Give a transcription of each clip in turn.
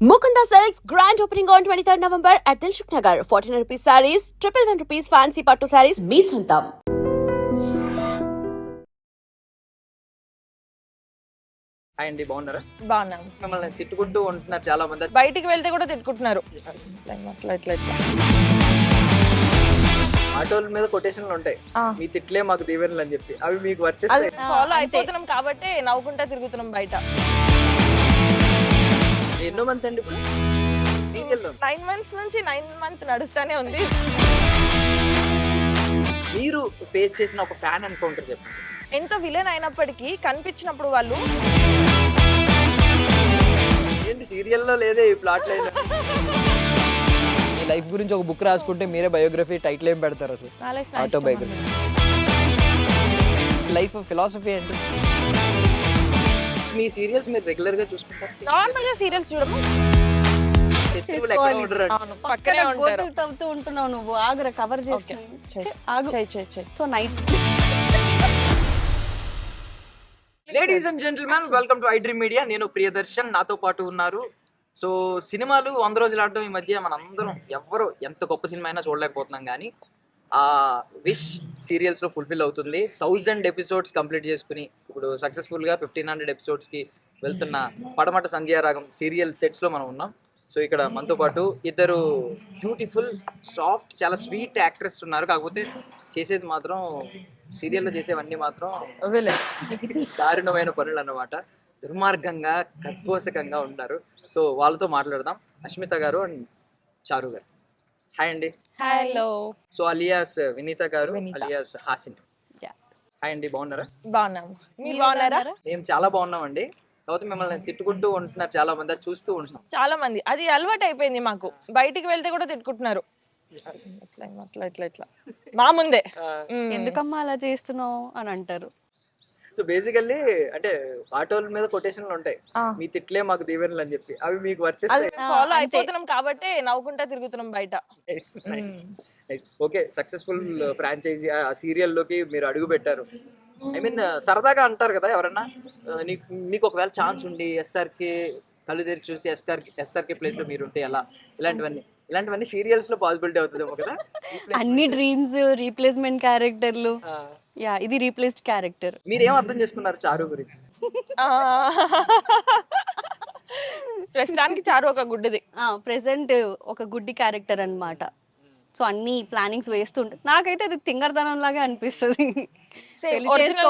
Mukunda Silks grand opening on 23rd November at Dilshuk Nagar. 1400 rupees sarees, triple one rupees fancy patto sarees, మీ సొంతం. Hi అండి బాగున్నారా? బాగున్నాం. మిమ్మల్ని తిట్టుకుంటూ ఉంటున్నారు చాలా మంది బయటికి వెళ్తే కూడా తిట్టుకుంటున్నారు. అట్లా ఇట్లా ఇట్లా. ఆటోల మీద కొటేషన్లు ఉంటాయి. ఆ. మీ తిట్లే మాకు దీవెనలు అని చెప్పి. అవి మీకు వర్తిస్తాయి. ఫాలో అయిపోతున్నాం కాబట్టి నవ్వుకుంటా తిరుగుతున్నాం బయట. ఎన్నో మంత్ అండి ఇప్పుడు? సీరియల్లో నైన్ మంత్స్ నుంచి నైన్ మంత్ నడుస్తానే ఉంది. మీరు ఫేస్ చేసిన ఒక ఫ్యాన్ ఎన్కౌంటర్ చెప్పండి. ఎంత విలన్ అయినప్పటికీ కనిపించినప్పుడు వాళ్ళు ఏంటి సీరియల్లో లేదే ఈ ప్లాట్ లైన్ మీ లైఫ్ గురించి ఒక బుక్ రాసుకుంటే మీరే బయోగ్రఫీ టైటిల్ ఏం పెడతారు అసలు? నా ఇష్టం ఆటోబయోగ్రఫీ. లైఫ్ ఫిలాసఫీ ఏంటి? మీ సీరియల్స్ మీరు రెగ్యులర్గా చూసుకుంటారు? నార్మల్గా సీరియల్స్ చూడము. శత్రువులు ఎక్కడ ఉండరు. అవును, పక్కనే ఉంటారు గోతులు తవ్వుతూ ఉంటున్నావు నువ్వు. ఆగ్ర కవర్ చేసి. చెయ్. ఆగు. చెయ్ చెయ్ చెయ్ so night ladies and gentlemen welcome to I dream media నేను ప్రియదర్శన్ నాతో పాటు ఉన్నారు. సో సినిమాలు వంద రోజులు ఆడడం ఈ మధ్య మనందరం ఎవ్వరు ఎంత గొప్ప సినిమా అయినా చూడలేకపోతున్నాం కానీ ఆ విష్ సీరియల్స్లో ఫుల్ఫిల్ అవుతుంది. థౌజండ్ ఎపిసోడ్స్ కంప్లీట్ చేసుకుని ఇప్పుడు సక్సెస్ఫుల్గా ఫిఫ్టీన్ హండ్రెడ్ ఎపిసోడ్స్కి వెళ్తున్న పడమట సంధ్యారాగం సీరియల్ సెట్స్లో మనం ఉన్నాం. సో ఇక్కడ మనతో పాటు ఇద్దరు బ్యూటిఫుల్ సాఫ్ట్ చాలా స్వీట్ యాక్ట్రెస్ ఉన్నారు. కాకపోతే చేసేది మాత్రం సీరియల్లో చేసేవన్నీ మాత్రం దారుణమైన పనులు అన్నమాట. దుర్మార్గంగా కర్కోశకంగా ఉన్నారు. సో వాళ్ళతో మాట్లాడదాం. అష్మిత గారు అండ్ చారు గారు. హాయ్ అండి hello so alias Vineetha garu. Alias Hasin Yeah. Hi అండి బాగున్నారా? బాగున్నాము మీరు బాగున్నారా? మేము చాలా బాగున్నామండి. తర్వాత మిమ్మల్ని తిట్టుకుంటూ ఉంటున్నారు చాలా మంది అది చూస్తూ ఉంటున్నాం. చాలా మంది. అది అలవాటు అయిపోయింది మాకు. బయటికి వెళ్తే కూడా తిట్టుకుంటున్నారు. అట్లా ఇట్లా ఇట్లా మా ముందే. మ్మ్. ఎందుకమ్మా అలా చేస్తున్నావు అని అంటారు. సో బేసికల్లీ అంటే ఆటోల మీద కొటేషన్లు ఉంటాయి. మీ తిట్లే మాకు దీవెనలు అని చెప్పి. అవి మీకు వర్తిస్తాయి. ఫాలో. అయిపోతున్నాం కాబట్టి నవ్వుకుంటా తిరుగుతున్నాం బయట. ఓకే సక్సెస్ఫుల్ ఫ్రాంచైజీ ఆ సీరియల్లోకి మీరు అడుగు పెట్టారు. ఐ మీన్ సరదాగా అంటారు కదా ఎవరన్నా? ఆ, నీకు మీకు ఒకవేళ ఛాన్స్ ఉండి ఎస్ఆర్కి కళ్ళు తెరిచి చూసి ఎస్ఆర్ ఎస్ఆర్కే ప్లేస్లో మీరు ఉంటే ఎలా? ఇలాంటివన్నీ. ఇలాంటివన్నీ సీరియల్స్లో పాసిబిలిటీ అవుతుందేమో కదా? అన్ని డ్రీమ్స్ రీప్లేస్మెంట్ క్యారెక్టర్లు ఆ, యా ఇది రీప్లేస్డ్ క్యారెక్టర్ మీరేం అర్థం చేసుకున్నారు చారు గురించి? ఆ. ప్రస్తుతానికి చారు ఒక గుడ్డిది. ప్రెసెంట్ ఒక గుడ్డి క్యారెక్టర్ అన్నమాట. సో అన్ని ప్లానింగ్స్ వేస్తుంటే నాకైతే అది తింగర్దనం లాగా అనిపిస్తుంది.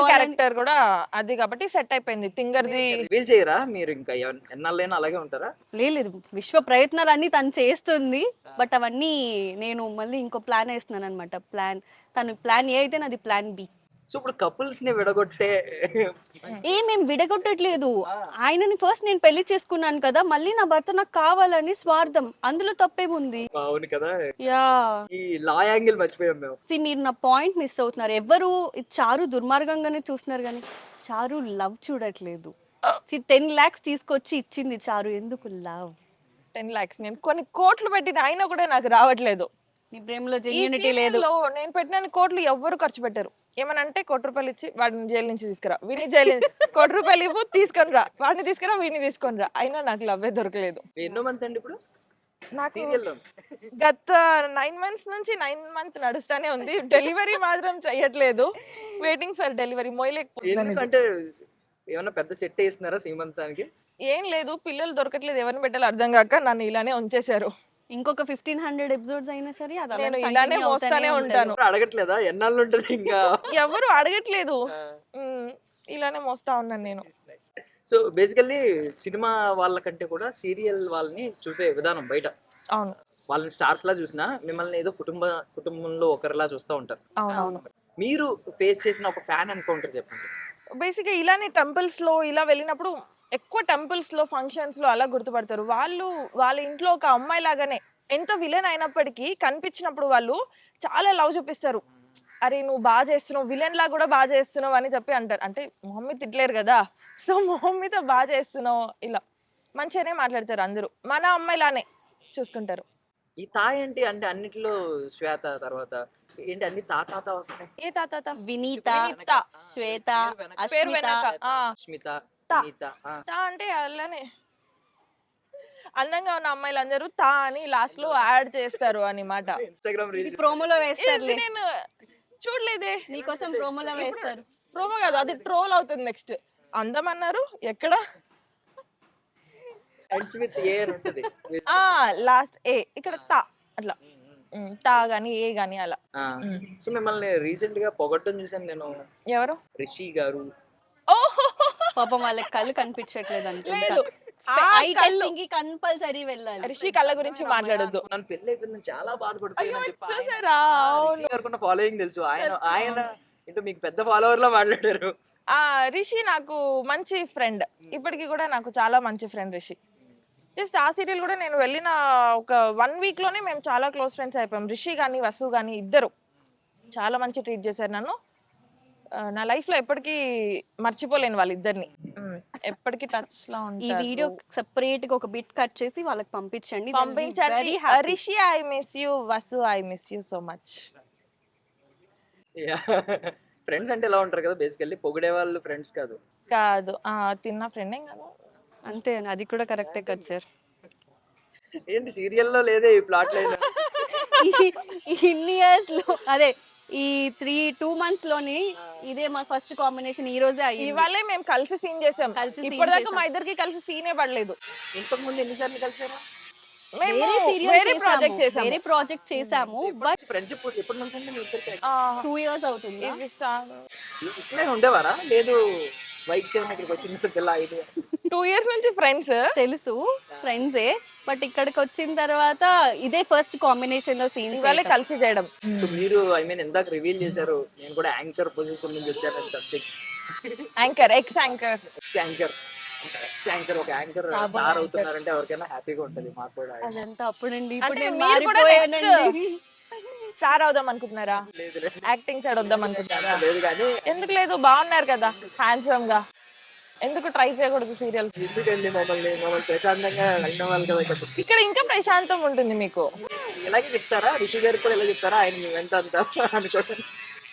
క్యారెక్టర్ కూడా అది కాబట్టి సెట్ అయిపోయింది. తింగర్ది రివీల్ చేయరా? మీరు ఇంకా ఎన్- ఎన్నాళ్ళైనా అలాగే ఉంటారా? లేదు విశ్వ ప్రయత్నాలు అన్ని తను చేస్తుంది. బట్ అవన్నీ నేను మళ్ళీ ఇంకో ప్లాన్ వేస్తున్నాను అనమాట ప్లాన్ తను ప్లాన్ ఏ అయితే నాది ప్లాన్ బి. సో ఇప్పుడు కపుల్స్ని విడగొట్టే ఏ మేము విడగొట్టట్లేదు. ఆయనని ఫస్ట్ నేను పెళ్ళి చేసుకున్నాను కదా మళ్ళీ నా భర్త నాకు కావాలని స్వార్థం. అందులో తప్పేముంది? అవును కదా. యా. ఈ లా యాంగిల్ మర్చిపోయాం మేము. See, మీరు నా పాయింట్ మిస్ అవుతున్నారు. ఎవరు ఇది చారు దుర్మార్గంగానే చూస్తున్నారు కానీ చారు లవ్ చూడట్లేదు. టెన్ లాక్స్ తీసుకొచ్చి ఇచ్చింది చారు. ఎందుకు లవ్? టెన్ లాక్స్? నేను కొన్ని కోట్లు పెట్టిన అయినా కూడా నాకు రావట్లేదు. నీ ప్రేమలో జెన్యూనిటీ లేదు. నేను పెట్టిన కోట్లు ఎవ్వరు ఖర్చు పెట్టారు. ఏమనంటే కోటి రూపాయలు ఇచ్చి వాడిని జైలు నుంచి తీసుకురా. వీడిని జైలు నుంచి- కోటి రూపాయలు ఇవ్వు తీసుకొని రా. వాడిని తీసుకురా వీడిని తీసుకొని రా. అయినా నాకు లవ్వే దొరకలేదు. ఎన్నో మంత్ అండి ఇప్పుడు? నాకు గత నైన్ మంత్స్ నుంచి నైన్ మంత్ నడుస్తానే ఉంది. డెలివరీ మాత్రం చెయ్యట్లేదు. వెయిటింగ్ ఫర్ డెలివరీ ఏమన్నా పెద్ద సెట్ వేస్తున్నారా సీమంతానికి ఏం లేదు. పిల్లలు దొరకట్లేదు. ఎవరిని పెట్టాలో అర్థం కాక నన్ను ఇలానే ఉంచేశారు. ఇంకొక ఫిఫ్టీన్ హండ్రెడ్ ఎపిసోడ్స్ అయినా సరే అది నేను అలానే ఇలానే మోస్తానే. ఉంటాను. అడగట్లేదా? ఎన్నాళ్ళు ఉంటుంది ఇంకా? ఎవరు అడగట్లేదు. ఇలానే మోస్తా ఉన్నాను నేను. సో బేసికల్లీ సినిమా వాళ్ళకంటే కూడా సీరియల్ వాళ్ళని చూసే విధానం బయట. అవును. వాళ్ళని స్టార్స్ లా చూసినా మిమ్మల్ని ఏదో కుటుంబ కుటుంబంలో ఒకరిలా చూస్తూ ఉంటారు. అవునవును మీరు ఫేస్ చేసిన ఒక ఫ్యాన్ ఎన్కౌంటర్ చెప్పండి. బేసిక్గా ఇలానే టెంపుల్స్లో ఇలా వెళ్ళినప్పుడు ఎక్కువ టెంపుల్స్లో ఫంక్షన్స్లో అలా గుర్తుపడతారు. వాళ్ళు వాళ్ళ ఇంట్లో ఒక అమ్మాయి లాగానే ఎంత విలన్ అయినప్పటికీ కనిపించినప్పుడు వాళ్ళు చాలా లవ్ చూపిస్తారు. అరే నువ్వు బాగా చేస్తున్నావు విలన్ లా కూడా బాగా చేస్తున్నావు అని చెప్పి అంటారు. అంటే మొహమ్మీ తిట్టలేరు కదా. సో మొహమ్మీతో బాగా చేస్తున్నావు ఇలా మంచిగానే మాట్లాడతారు అందరూ. మన అమ్మాయిలానే చూసుకుంటారు. ఈ తా ఏంటి అంటే అన్నిటిలో శ్వేత తర్వాత ఏంటి అన్ని తా తాత వస్తాయి ఏ తాత? వినీత వినీత. శ్వేత పేరు అశ్మిత. వెనక. ఆ, స్మిత తా. అంటే అలానే. అందంగా ఉన్న అమ్మాయిలు అందరూ తా అని లాస్ట్లో యాడ్ చేస్తారు ఇది ప్రోమోలో వేస్తారులే ఇది నేను చూడలేదే. నీకోసం ప్రోమోలో వేస్తారు. ప్రోమో కాదు అది ట్రోల్ అవుతుంది నెక్స్ట్. అందం అన్నారు ఎక్కడ లాస్ట్ ఏ ఇక్కడ తా అట్లా. తా గాని ఏ గాని అలా. సో మిమ్మల్ని రీసెంట్గా పొగట్టం చూసాను నేను. ఎవరు? రిషి గారు. పాపం వాళ్ళకి కళ్ళు కనిపించట్లేదు అనుకుంటా. లేదు. ఆ ఐ కళ్ళు. టెస్టింగ్కి కంపల్సరీ వెళ్ళాలి. రిషి కళ్ళ గురించి మాట్లాడొద్దు. నన్ను పెళ్ళి అయిపోయిందని చాలా చూసారా? అవును. ఉన్న ఫాలోయింగ్ తెలుసు. ఆయన ఆయన ఏంటో మీకు పెద్ద ఫాలోవర్లో మాట్లాడారు. ఆ రిషి నాకు మంచి ఫ్రెండ్ ఇప్పటికి కూడా నాకు చాలా మంచి ఫ్రెండ్ రిషి జస్ట్ ఆ సీరియల్ కూడా నేను వెళ్ళిన ఒక వన్ వీక్లోనే మేము చాలా క్లోజ్ ఫ్రెండ్స్ అయిపోయాం. రిషి కానీ వసు కానీ ఇద్దరు. చాలా మంచి ట్రీట్ చేశారు నన్ను. నా లైఫ్లో ఎప్పటికీ మర్చిపోలేను వాళ్ళిద్దరిని. ఎప్పటికీ టచ్లో ఈ వీడియో సెపరేట్గా ఒక బిట్ కట్ చేసి వాళ్ళకి పంపించండి. పంపించండి. Very happy Rishi I miss you Vasu I miss you so much friends అంటే ఎలా ఉంటారు కదా బేసికల్లీ పొగిడే వాళ్ళు ఫ్రెండ్స్ కాదు. కాదు. ఆ, తిన్న ఫ్రెండే కదా. అంతే అది కూడా కరెక్టే కదా సార్ ఏంటి సీరియల్లో లేదే ఈ ప్లాట్ లైన్ ఇన్ని ఇయర్స్లో అదే ఈ త్రీ టూ మంత్స్లోని ఇదే మా ఫస్ట్ కాంబినేషన్ ఈ రోజే అయ్యింది. ఇవాళే మేము కలిసి సీన్ చేసాం. కలిసి ఇప్పటిదాకా చేసాం. మా ఇద్దరికి కలిసి సీనే పడలేదు. ఇంతకు ముందు ఎన్నిసార్లు కలిసారు? మేము వేరే ప్రాజెక్ట్ చేసాము. వేరే ప్రాజెక్ట్ చేసాము బట్ ఫ్రెండ్షిప్ ఎప్పటి నుంచి టూ ఇయర్స్ అవుతుంది? ఉండేవారా? లేదు బైక్ చేయడం ఇక్కడికి వచ్చిన పిల్ల ఇది టూ ఇయర్స్ నుంచి ఫ్రెండ్స్ తెలుసు ఫ్రెండ్సే బట్ ఇక్కడికి వచ్చిన తర్వాత ఇదే ఫస్ట్ కాంబినేషన్లో సీన్స్ ఇవాళే కలిసి చేయడం. మీరు ఐ మీన్ ఇందాక రివీల్ చేశారు నేను కూడా యాంకర్ పొజిషన్ నుంచి వచ్చాను subject anchor ex anchor anchor anchor ఒక యాంకర్ స్టార్ అవుతున్నారంటే ఎవరికైనా హ్యాపీగా ఉంటది మాకు కూడా. అదంతా అప్పుడండి ఇప్పుడు నేను మారిపోయానండి. స్టార్ అవుదాం అనుకుంటున్నారా? లేదు లేదు. యాక్టింగ్ సైడ్ వద్దాం అనుకుంటున్నారా? లేదు కానీ ఎందుకు లేదు? బాగున్నారు కదా హ్యాండ్సమ్గా. ఎందుకు ట్రై చేయకూడదు సీరియల్ ఎందుకండి మమ్మల్ని? మమ్మల్ని ప్రశాంతంగా అయిన వాళ్ళు కదా ఇక్కడ ఇంకా ప్రశాంతం ఉంటుంది మీకు. ఇలాగే చెప్తారా? రిషి గారికి కూడా ఇలా చెప్తారా? ఆయన అంతా అనుకోండి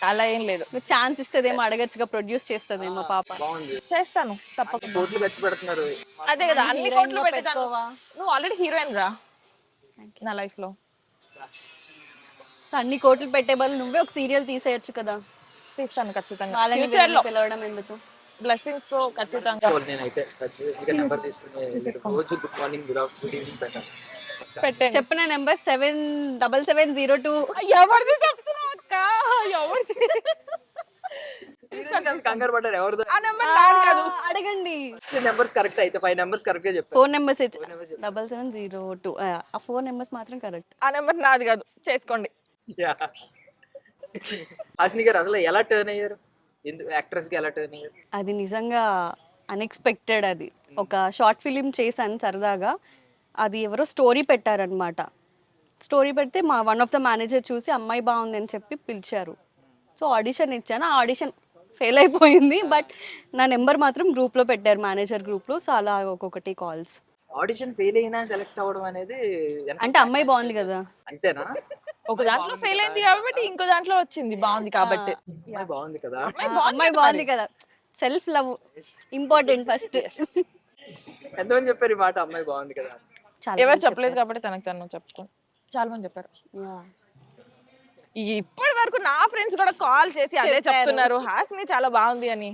అలా ఏం లేదు. ఛాన్స్ ఇస్తుందేమో అడగచ్చుగా ప్రొడ్యూస్ చేస్తుందేమో పాప. చేస్తాను తప్పకుండా. కోట్లు ఖర్చు పెడుతున్నారు. అదే కదా అన్ని కోట్లు పెడతాను? నువ్వు ఆల్రెడీ హీరోయిన్ రా. నా లైఫ్లో. అన్ని కోట్లు పెట్టే బదులు నువ్వే ఒక సీరియల్ తీసేయచ్చు కదా. తీస్తాను ఖచ్చితంగా. వాళ్ళని ఫ్యూచర్లో. వీళ్ళని పిలవడం ఎందుకు? బ్లెస్సింగ్స్తో ఖచ్చితంగా. సో నేనైతే ఖచ్చితంగా నెంబర్ తీసుకుని రోజు good morning good of good evening పెట్టాను. చెప్పిన number seven double seven zero two ఎవరిది చెప్తున్నావు? అక్క ఎవరిది? కంగారు పడ్డారు ఎవరిదో. ఆ నెంబర్ నాది కాదు. అడగండి. నెంబర్స్ కరెక్ట్ అయితే ఫైవ్ నెంబర్స్ కరెక్ట్గా చెప్పారు. Phone numbers double seven zero two ఆ ఫోన్ నెంబర్స్ మాత్రం కరెక్ట్. ఆ నెంబర్ నాది కాదు చేసుకోండి. గారు అసలు ఎలా టర్న్ అయ్యారు? ఎందుకు యాక్ట్రెస్కి ఎలా టర్న్ అయ్యారు? అది నిజంగా అన్ఎక్స్పెక్టెడ్ అది. ఒక షార్ట్ ఫిలిం చేశాను సరదాగా. అది ఎవరో స్టోరీ పెట్టారనమాట స్టోరీ పెడితే మా వన్ ఆఫ్ ద మేనేజర్ చూసి అమ్మాయి బాగుంది అని చెప్పి పిలిచారు. సో ఆడిషన్ ఇచ్చాను. ఆ ఆడిషన్ ఫెయిల్ అయిపోయింది. బట్ నా నెంబర్ మాత్రం గ్రూప్లో పెట్టారు మేనేజర్ గ్రూప్లో. సో అలా ఒక్కొక్కటి కాల్స్. ఆడిషన్ ఫెయిల్ అయినా సెలెక్ట్ అవ్వడం అనేది అంటే అమ్మాయి బాగుంది కదా. అంతేనా? ఒక దాంట్లో ఫెయిల్ అయింది కాబట్టి ఇంకో దాంట్లో వచ్చింది బాగుంది కాబట్టి. అమ్మాయి బాగుంది కదా. అమ్మాయి బాగుంది కదా సెల్ఫ్ లవ్ ఇంపార్టెంట్ ఫస్ట్ ఎంతమంది చెప్పారు ఈ మాట అమ్మాయి బాగుంది కదా ఎవరు చెప్పలేదు కాబట్టి తనకు తను చెప్పుకో చాలా మంది చెప్పారు. ఇప్పటి వరకు నా ఫ్రెండ్స్ కూడా కాల్ చేసి అదే. చెప్తున్నారు. హాస్ని చాలా బాగుంది అని.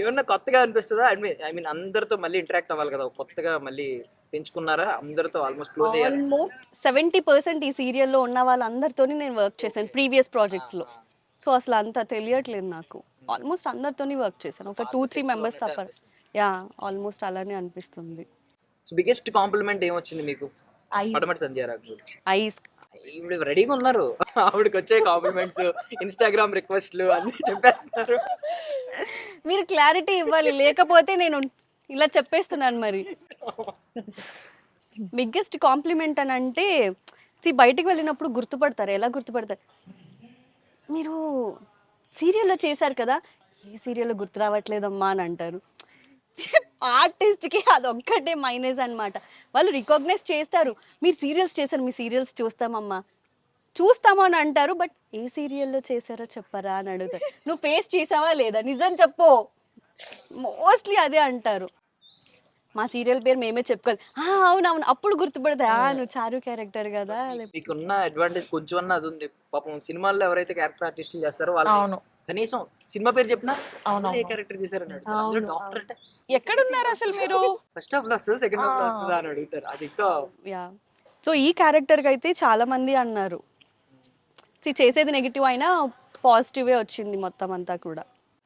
ఏమన్నా కొత్తగా అనిపిస్తుందా? ఐ మీన్ ఐ మీన్ అందరితో మళ్ళీ ఇంటరాక్ట్ అవ్వాలి కదా. కొత్తగా మళ్ళీ పెంచుకున్నారా? అందరితో almost close almost seventy percent ఈ సీరియల్లో ఉన్న వాళ్ళందరితోని నేను వర్క్ చేశాను ప్రీవియస్ ప్రాజెక్ట్స్లో సో అసలు అంత తెలియట్లేదు నాకు. ఆల్మోస్ట్ అందరితోని వర్క్ చేశాను. ఒక టూ త్రీ మెంబర్స్ తప్ప. యా ఆల్మోస్ట్ అలానే అనిపిస్తుంది. బిగ్గెస్ట్ కాంప్లిమెంట్ ఏమొచ్చింది మీకు? గురించి. ఐస్. ఇప్పుడు రెడీగా ఉన్నారు. ఆవిడకి వచ్చే కాంప్లిమెంట్స్ ఇన్స్టాగ్రామ్ రిక్వెస్ట్లు అన్ని చెప్పేస్తున్నారు మీరు క్లారిటీ ఇవ్వాలి లేకపోతే నేను ఇలా చెప్పేస్తున్నాను మరి. బిగ్గెస్ట్ కాంప్లిమెంట్ అని అంటే see, బయటికి వెళ్ళినప్పుడు గుర్తుపడతారు. ఎలా గుర్తుపడతారు? మీరు సీరియల్లో చేశారు కదా ఏ సీరియల్లో గుర్తు రావట్లేదమ్మా అని అంటారు. ఆర్టిస్ట్కి అదొక్కటే మైనస్ అన్నమాట. వాళ్ళు రికగ్నైజ్ చేస్తారు. మీరు సీరియల్స్ చేశారు మీ సీరియల్స్ చూస్తామమ్మా. చూస్తాము అని అంటారు బట్ ఏ సీరియల్లో చేశారో చెప్పరా అని అడుగుతారు. నువ్వు ఫేస్ చేసావా లేదా? నిజం చెప్పు. మోస్ట్లీ అదే అంటారు. మా సీరియల్ పేరు మేమే చెప్పుకోవాలి. "ఆ, అవునవును అప్పుడు గుర్తుపడతాయి ఆ నువ్వు చారు క్యారెక్టర్ కదా. మీకున్న అడ్వాంటేజ్ కొంచెం అన్న అది ఉంది. పాపం సినిమాల్లో ఎవరైతే క్యారెక్టర్ ఆర్టిస్టులు చేస్తారో వాళ్ళు అవును. కనీసం సినిమా పేరు చెప్పినా అవును ఏ క్యారెక్టర్ చేశారని అడుగుతారు అవును, డాక్టర్ అంటే ఎక్కడున్నారు అసలు మీరు? ఫస్ట్ హాఫ్లో వస్తుంది సెకండ్ హాఫ్లో ఆ. వస్తుందా అని అడుగుతారు. అది ఇంకా యా. సో ఈ క్యారెక్టర్కి అయితే చాలా మంది అన్నారు. See, చేసేది నెగిటివ్ అయినా పాజిటివే వచ్చింది మొత్తం అంతా కూడా.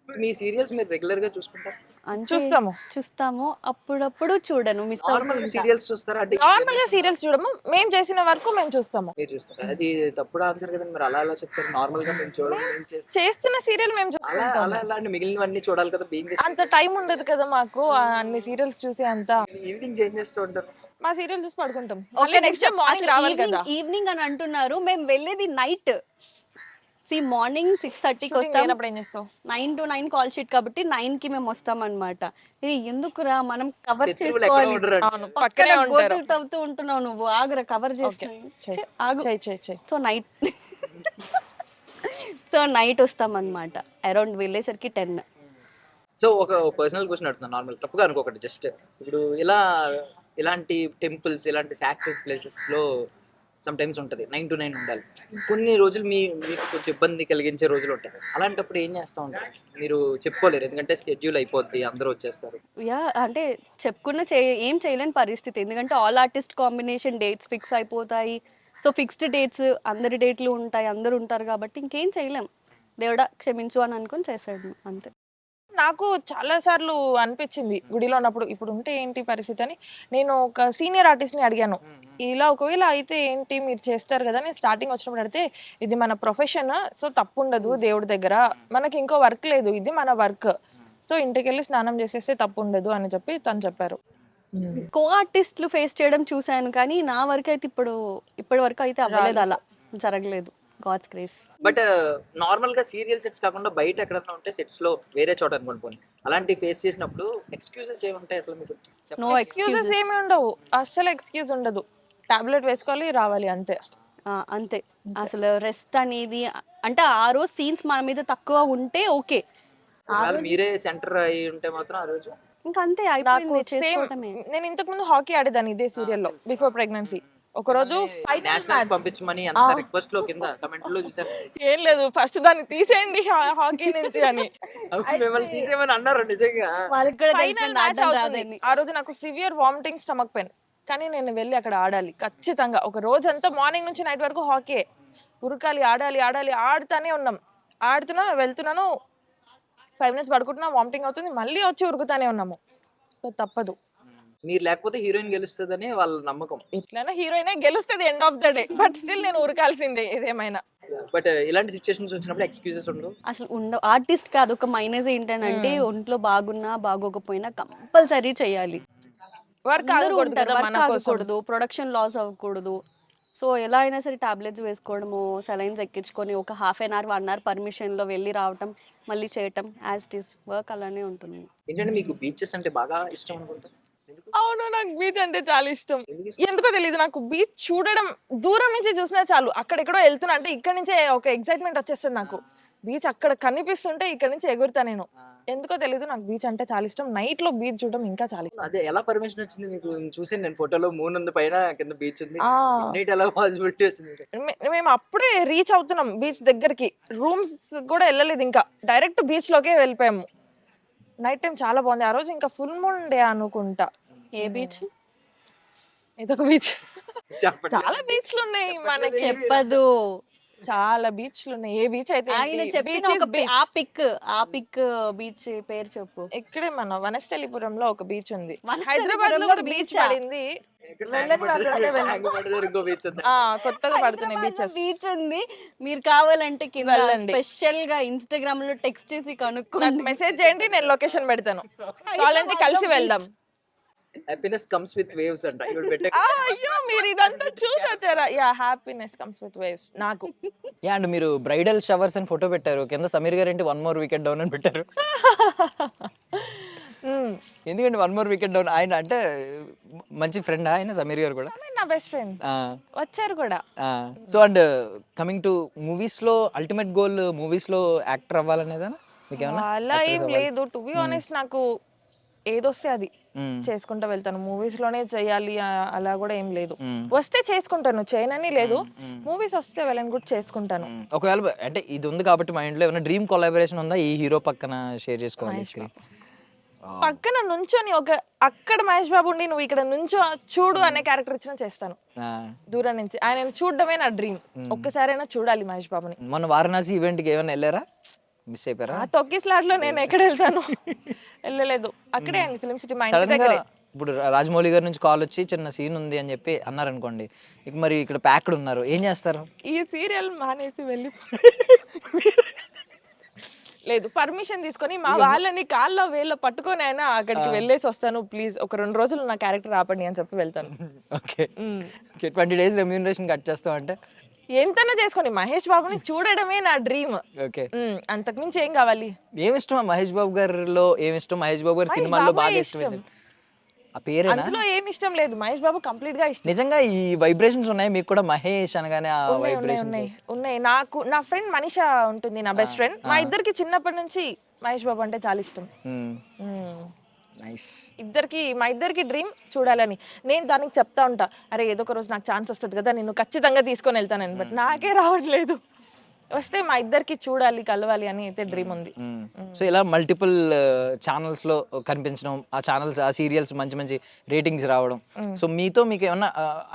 మీ సీరియల్స్ మీరు రెగ్యులర్గా చూసుకుంటారు? చూస్తాము. చూస్తాము. అప్పుడప్పుడు చూడను మిస్ నార్మల్ సీరియల్స్ చూస్తారా? అంటే నార్మల్గా సీరియల్స్ చూడము. మేము చేసిన వరకు మేము చూస్తాము. మీరు చూస్తారా? అది తప్పుడు ఆన్సర్ కదండి. మీరు అలా అలా చెప్తారు? నార్మల్గా మేము చేస్తాం? చేస్తున్న సీరియల్ మేము అలా చూసుకుంటాము అలా అలా అంటే మిగిలినవన్నీ చూడాలి కదా బీయింగ్ అంత టైం ఉండదు కదా మాకు ఆ అన్ని సీరియల్స్ చూసి అంత. ఈవినింగ్ ఏం చేస్తూ ఉంటారు? మా సీరియల్ చూసి పడుకుంటాం. ఓకే నెక్స్ట్ మార్నింగ్ రావాలి కదా. ఈవినింగ్ అని అంటున్నారు. మేము వెళ్ళేది నైట్ సి మార్నింగ్ సిక్స్ థర్టీకి వస్తాం. ఏం చేస్తావు? Nine to nine call sheet కాబట్టి నైన్కి మేము వస్తాం అనమాట ఎందుకురా మనం కవర్ చేసుకోవాలి? పక్కనే గోతులు తవ్వుతూ ఉంటున్నావు నువ్వు. ఆగరా కవర్ చెయ్. చేస్తా ఆగు. చెయ్ చెయ్ చెయ్. సో నైట్ సో నైట్ వస్తాం అనమాట అరౌండ్ వెళ్ళేసరికి టెన్ సో ఒక పర్సనల్ క్వశ్చన్ అడుగుతున్నాను నార్మల్ తప్పుగా అనుకోకండి జస్ట్ ఇప్పుడు ఇలా ఇలాంటి టెంపుల్స్ ఇలాంటి సాక్రిఫైస్ ప్లేసెస్ సమ్ టైమ్స్ ఉంటుంది. నైన్ టు నైన్ ఉండాలి. కొన్ని రోజులు మీ మీకు కొంచెం ఇబ్బంది కలిగించే రోజులు ఉంటాయి. అలాంటప్పుడు ఏం చేస్తూ ఉంటారు? మీరు చెప్పుకోలేరు. ఎందుకంటే స్కెడ్యూల్ అయిపోద్ది అందరూ వచ్చేస్తారు. యా అంటే చెప్పుకున్న చే ఏం చేయలేని పరిస్థితి. ఎందుకంటే all artist combination dates fix అయిపోతాయి. సో ఫిక్స్డ్ డేట్స్ అందరి డేట్లు ఉంటాయి అందరు ఉంటారు కాబట్టి ఇంకేం చేయలేం. దేవుడా క్షమించు అని అనుకుని చేసాడు అంతే. నాకు చాలా సార్లు అనిపించింది గుడిలో ఉన్నప్పుడు ఇప్పుడు ఉంటే ఏంటి పరిస్థితి? అని. నేను ఒక సీనియర్ ఆర్టిస్ట్ని అడిగాను. ఇలా ఒకవేళ అయితే ఏంటి మీరు చేస్తారు కదా నేను స్టార్టింగ్ వచ్చినప్పుడు అడిగితే ఇది మన ప్రొఫెషన్ సో తప్పు ఉండదు దేవుడి దగ్గర. మనకి ఇంకో వర్క్ లేదు ఇది మన వర్క్ సో ఇంటికి వెళ్ళి స్నానం చేసేస్తే తప్పు ఉండదు అని చెప్పి తను చెప్పారు. కో ఆర్టిస్టులు ఫేస్ చేయడం చూశాను కానీ నా వరకు అయితే ఇప్పుడు ఇప్పటి వరకు అయితే అవ్వలేదు అలా. జరగలేదు. గాడ్స్ గ్రేస్ బట్ నార్మల్గా సీరియల్ సెట్స్ కాకుండా బయట ఎక్కడన్నా ఉంటే సెట్స్లో వేరే చోట అనుకోండి అలాంటి ఫేస్ చేసినప్పుడు ఎక్స్క్యూజెస్ ఏముంటాయి అసలు మీకు? నో ఎక్స్క్యూజెస్ ఏమి ఉండవు. అస్సలు ఎక్స్క్యూజ్ ఉండదు. టాబ్లెట్ వేసుకోవాలి రావాలి అంతే. అంతే. అసలు రెస్ట్ అనేది అంటే ఆ రోజు సీన్స్ మన మీద తక్కువ ఉంటే ఓకే. మీరే సెంటర్ అయి ఉంటే మాత్రం ఆ రోజు ఇంకా అంతే నేను ఇంతకు ముందు హాకీ ఆడేదాన్ని ఇదే సీరియల్లో బిఫోర్ ప్రెగ్నెన్సీ. ఒక రోజు నేషనల్. పంపించమని అంత. రిక్వెస్ట్లో కింద కమెంట్లో చూసాను ఏం లేదు ఫస్ట్ దాన్ని తీసేయండి హాకీ నుంచి అని. మిమ్మల్ని తీసేయమని అన్నారు నిజంగా. ఆ రోజు నాకు సివియర్ వామిటింగ్ స్టమక్ పెయిన్. కానీ నేను వెళ్ళి అక్కడ ఆడాలి. ఖచ్చితంగా. ఒక రోజంతా మార్నింగ్ నుంచి నైట్ వరకు హాకీ ఉరకాలి ఆడాలి ఆడాలి ఆడుతానే ఉన్నాం. ఆడుతున్నా వెళ్తున్నాను. ఫైవ్ మినిట్స్ పడుకుంటున్నా వామిటింగ్ అవుతుంది. మళ్ళీ వచ్చి ఉరుకుతానే ఉన్నాము. సో తప్పదు. మీరు లేకపోతే హీరోయిన్ గెలుస్తుందని వాళ్ళ నమ్మకం. ఎట్లైనా హీరోయినే గెలుస్తుంది end of the day but still నేను ఉరకాల్సిందే ఏదేమైనా. బట్ ఇలాంటి సిచ్యువేషన్స్ వచ్చినప్పుడు ఎక్స్క్యూజెస్ ఉండవు? అసలు ఉండ ఆర్టిస్ట్కి అదొక మైనస్ ఏంటంటే ఒంట్లో బాగున్నా బాగోకపోయినా కంపల్సరీ చేయాలి. వర్క్ ఆగకూడదు ఆగకూడదు ప్రొడక్షన్ లాస్ అవ్వకూడదు. సో ఎలా అయినా సరే టాబ్లెట్స్ వేసుకోవడము సెలైన్స్ ఎక్కించుకొని ఒక half an hour one hour పర్మిషన్లో వెళ్ళి రావటం మళ్ళీ చేయటం యాజ్ ఇట్ ఈస్ వర్క్ అలానే ఉంటుంది. ఏంటంటే మీకు బీచెస్ అంటే బాగా ఇష్టం అనుకుంటా? ఎందుకు? అవును నాకు బీచ్ అంటే చాలా ఇష్టం. ఎందుకు తెలియదు నాకు బీచ్ చూడడం దూరం నుంచి చూసినా చాలు. అక్కడెక్కడో వెళ్తున్నా అంటే ఇక్కడ నుంచే ఒక ఎగ్జైట్మెంట్ వచ్చేస్తుంది నాకు. బీచ్ అక్కడ కనిపిస్తుంటే ఇక్కడ నుంచి ఎగురుతా నేను. ఎందుకో తెలియదు నాకు బీచ్ అంటే చాలా ఇష్టం. నైట్లో బీచ్ చూడడం ఇంకా చాలా ఇష్టం. అదే ఎలా పర్మిషన్ వచ్చింది మీకు? చూసాను నేను ఫోటోలో మూన్ ఉంది పైన కింద బీచ్ ఉంది. నైట్ ఎలా పాసిబిలిటీ వచ్చింది మేము అప్పుడే రీచ్ అవుతున్నాం బీచ్ దగ్గరికి. రూమ్స్ కూడా వెళ్ళలేదు ఇంకా. డైరెక్ట్ బీచ్ లోకే వెళ్ళిపోయాము. నైట్ టైం చాలా బాగుంది. ఆ రోజు ఇంకా ఫుల్ మూన్ డే అనుకుంటా. ఏ బీచ్ ఇదొక బీచ్ చాలా బీచ్లు ఉన్నాయి మనకి. చెప్పదు. చాలా బీచ్లు ఉన్నాయి ఏ బీచ్ అయితే ఆయన? చెప్పిన ఒక. ఆ పిక్ ఆ పిక్ బీచ్ పేరు చెప్పు. ఇక్కడే మన వనస్థలిపురంలో ఒక బీచ్ ఉంది. హైదరాబాద్లో కూడా బీచ్? పడింది. ఆ కొత్తగా పడుతున్నాయి బీచెస్. బీచ్ ఉంది. మీరు కావాలంటే కింద వెళ్ళండి. స్పెషల్గా ఇన్స్టాగ్రామ్లో టెక్స్ట్ చేసి నాకు కనుక్కోండి. మెసేజ్ చేయండి నేను లొకేషన్ పెడతాను. కావాలంటే కలిసి వెళ్దాం. హ్యాపీనెస్ కమ్స్ విత్ వేవ్స్ అంట. ఇప్పుడు పెట్టే ఆ, అయ్యో మీరు ఇదంతా చూసొచ్చారా? Ya happiness comes with waves నాకు. యా అండ్ మీరు బ్రైడల్ షవర్స్ అని ఫోటో పెట్టారు. కింద సమీర్ గారు ఏంటి వన్ మోర్ వికెట్ డౌన్ అని పెట్టారు. ఎందుకంటే వన్ మోర్ వికెట్ డౌన్ ఆయన అంటే మంచి ఫ్రెండ్ ఆయన సమీర్ గారు కూడా? నా బెస్ట్ ఫ్రెండ్ వచ్చారు కూడా. సో అండ్ కమింగ్ టు మూవీస్లో అల్టిమేట్ గోల్ మూవీస్లో యాక్టర్ అవ్వాలనేదా అలా ఏం? లేదు. టు బి ఆనెస్ట్ నాకు ఏదొస్తే అది. చేసుకుంటా వెళ్తాను. మూవీస్లోనే చేయాలి అలా కూడా ఏం లేదు. వస్తే చేసుకుంటాను. చేయనని లేదు. మూవీస్ వస్తే వెళ్ళని కూడా చేసుకుంటాను. ఒకవేళ అంటే ఇది ఉంది కాబట్టి మైండ్లో ఏమైనా డ్రీమ్ కొలాబరేషన్ ఉందా? ఈ హీరో పక్కన షేర్ చేసుకోవాలి? పక్కన నుంచొని ఒక అక్కడ మహేష్ బాబు ఉండి నువ్వు ఇక్కడ నుంచో చూడు అనే క్యారెక్టర్ ఇచ్చిన చేస్తాను. దూరం నుంచి. ఆయన చూడడమే నా డ్రీమ్ ఒక్కసారైనా చూడాలి మహేష్ బాబుని. మొన్న వారణాసి ఈవెంట్కి ఏమైనా వెళ్ళారా? మిస్ అయిపోయారా? ఆ తొక్కి స్లాట్లో నేను ఎక్కడ వెళ్తాను? వెళ్ళలేదు. అక్కడే అండి ఫిలిం సిటీ మా ఇంటి దగ్గరే. ఇప్పుడు రాజమౌళి గారి నుంచి కాల్ వచ్చి చిన్న సీన్ ఉంది అని చెప్పి అన్నారనుకోండి ఇక మరి ఇక్కడ ప్యాక్డ్ ఉన్నారు ఏం చేస్తారు? ఈ సీరియల్ మానేసి వెళ్ళి లేదు పర్మిషన్ తీసుకొని మా వాళ్ళని కాల్లో వేళ్ళ పట్టుకొని అయినా అక్కడికి వెళ్ళేసి వస్తాను ప్లీజ్ ఒక రెండు రోజులు నా క్యారెక్టర్ ఆపండి అని చెప్పి వెళ్తాను. Okay. Twenty days remuneration cut చేస్తాం అంటే ఎంతనో చేసుకొని మహేష్ బాబుని చూడడమే నా డ్రీమ్. ఓకే. అంతకుమించి ఏం కావాలి? ఏమి ఇష్టం మహేష్ బాబు గారిలో? ఏమి ఇష్టం మహేష్ బాబు గారి సినిమాల్లో బాబే బాగా ఇష్టం. ఆ పేరేనా? అందులో ఏం ఇష్టం లేదు. మహేష్ బాబు కంప్లీట్గా ఇష్టం. నిజంగా ఈ వైబ్రేషన్స్ ఉన్నాయి. మీకు కూడా మహేష్ అనగానే ఆ వైబ్రేషన్స్ ఉన్నాయి నాకు నా ఫ్రెండ్ మనీషా ఉంటుంది నా బెస్ట్ ఫ్రెండ్ మా ఇద్దరికి చిన్నప్పటి నుంచి మహేష్ బాబు అంటే చాలా ఇష్టం. నైస్ ఇద్దరికి మా ఇద్దరికి డ్రీమ్ చూడాలని. నేను దానికి చెప్తా ఉంటా అరే ఏదో ఒక రోజు నాకు ఛాన్స్ వస్తుంది కదా నేను ఖచ్చితంగా తీసుకొని వెళ్తానని బట్ నాకే రావట్లేదు. వస్తే మా ఇద్దరికి చూడాలి కలవాలి అని అయితే డ్రీమ్ ఉంది. సో ఇలా మల్టిపుల్ ఛానల్స్లో కనిపించడం ఆ ఛానల్స్ ఆ సీరియల్స్ మంచి మంచి రేటింగ్స్ రావడం. సో మీతో మీకు ఏమన్నా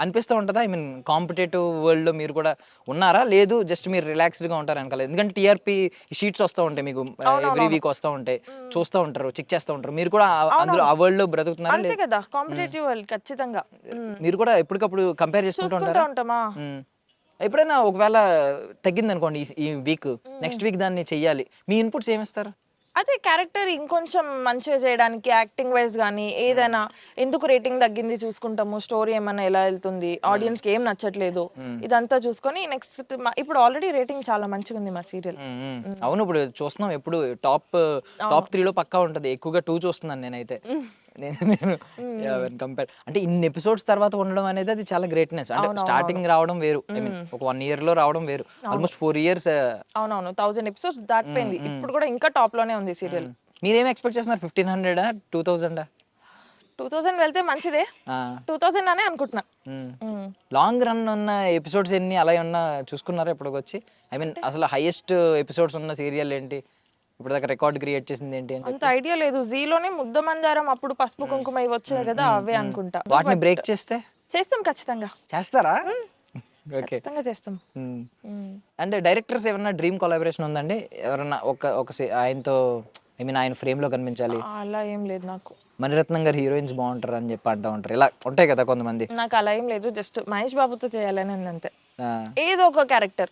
అనిపిస్తూ ఉంటుందా? ఐ మీన్ కాంపిటేటివ్ వరల్డ్లో మీరు కూడా ఉన్నారా? లేదు జస్ట్ మీరు రిలాక్స్డ్గా ఉంటారు అనకాలేదు ఎందుకంటే టీఆర్పీ షీట్స్ వస్తూ ఉంటాయి మీకు ఎవ్రీ వీక్ వస్తూ ఉంటాయి. చూస్తూ ఉంటారు చెక్ చేస్తూ ఉంటారు. మీరు కూడా అందులో ఆ వరల్డ్లో బ్రతుకుతున్నారా? అంతే కదా కాంపిటేటివ్ వాళ్ళు ఖచ్చితంగా. మీరు కూడా ఎప్పటికప్పుడు కంపేర్ చేసుకుంటూ ఉంటారా? ఉంటామా. ఎప్పుడైనా ఒకవేళ తగ్గింది అనుకోండి ఈ వీక్ నెక్స్ట్ వీక్ దాన్ని చెయ్యాలి. మీ ఇన్పుట్స్ ఏమిస్తారు? అదే క్యారెక్టర్ ఇంకొంచెం మంచిగా చేయడానికి యాక్టింగ్ వైజ్ కానీ ఏదైనా ఎందుకు రేటింగ్ తగ్గింది చూసుకుంటాము స్టోరీ ఏమైనా ఎలా వెళ్తుంది ఆడియన్స్కి ఏం నచ్చట్లేదు ఇదంతా చూసుకొని నెక్స్ట్ ఇప్పుడు ఆల్రెడీ రేటింగ్ చాలా మంచిగా ఉంది మా సీరియల్. అవును ఇప్పుడు చూస్తున్నాం ఎప్పుడు టాప్ టాప్ త్రీలో పక్కా ఉంటది. ఎక్కువగా టూ చూస్తున్నాను నేనైతే. నేను నేను కంపేర్ అంటే ఇన్ని ఎపిసోడ్స్ తర్వాత ఉండడం అనేది అది చాలా గ్రేట్నెస్ అంటే స్టార్టింగ్ రావడం వేరు. ఐ మీన్ ఒక వన్ ఇయర్లో రావడం వేరు. ఆల్మోస్ట్ ఫోర్ ఇయర్స్ అవునవును. థౌసండ్ ఎపిసోడ్స్ దాటిపోయింది ఇప్పుడు కూడా ఇంకా టాప్లోనే ఉంది సీరియల్ మీరేం ఎక్స్పెక్ట్ చేస్తున్నారు? Fifteen hundred two thousand two thousand వెళ్తే మంచిదే. టూ థౌసండ్ అనే అనుకుంటున్నా. లాంగ్ రన్ ఉన్న ఎపిసోడ్స్ ఎన్ని అలా ఉన్నా చూసుకున్నారా ఇప్పటికి వచ్చి ఐ మీన్ అసలు హైయెస్ట్ ఎపిసోడ్స్ ఉన్న సీరియల్ ఏంటి? ఇప్పుడు దాకా రికార్డ్ క్రియేట్ చేసింది ఏంటి అని అంత ఐడియా లేదు. జీలోనే ముద్ద మందారం అప్పుడు పసుపు కుంకుమ ఇవి వచ్చాయి కదా అవే అనుకుంటా. వాటిని బ్రేక్ చేస్తే? చేస్తాం ఖచ్చితంగా. చేస్తారా? ఓకే. ఖచ్చితంగా చేస్తాం. అంటే డైరెక్టర్స్ ఏమన్నా డ్రీమ్ కొలాబరేషన్ ఉందండి? ఎవరన్నా ఒక ఒక se- ఆయనతో ఐ మీన్ ఆయన frame లో కనిపించాలి. అలా ఏం లేదు నాకు. మణిరత్నం గారు హీరోయిన్స్ బాగుంటారు అని చెప్పి అంటూ ఉంటారు. ఇలా ఉంటాయి కదా కొంతమంది. నాకు అలా ఏం లేదు. జస్ట్ మహేష్ బాబుతో చేయాలని ఉంది అంతే. ఏదో ఒక క్యారెక్టర్.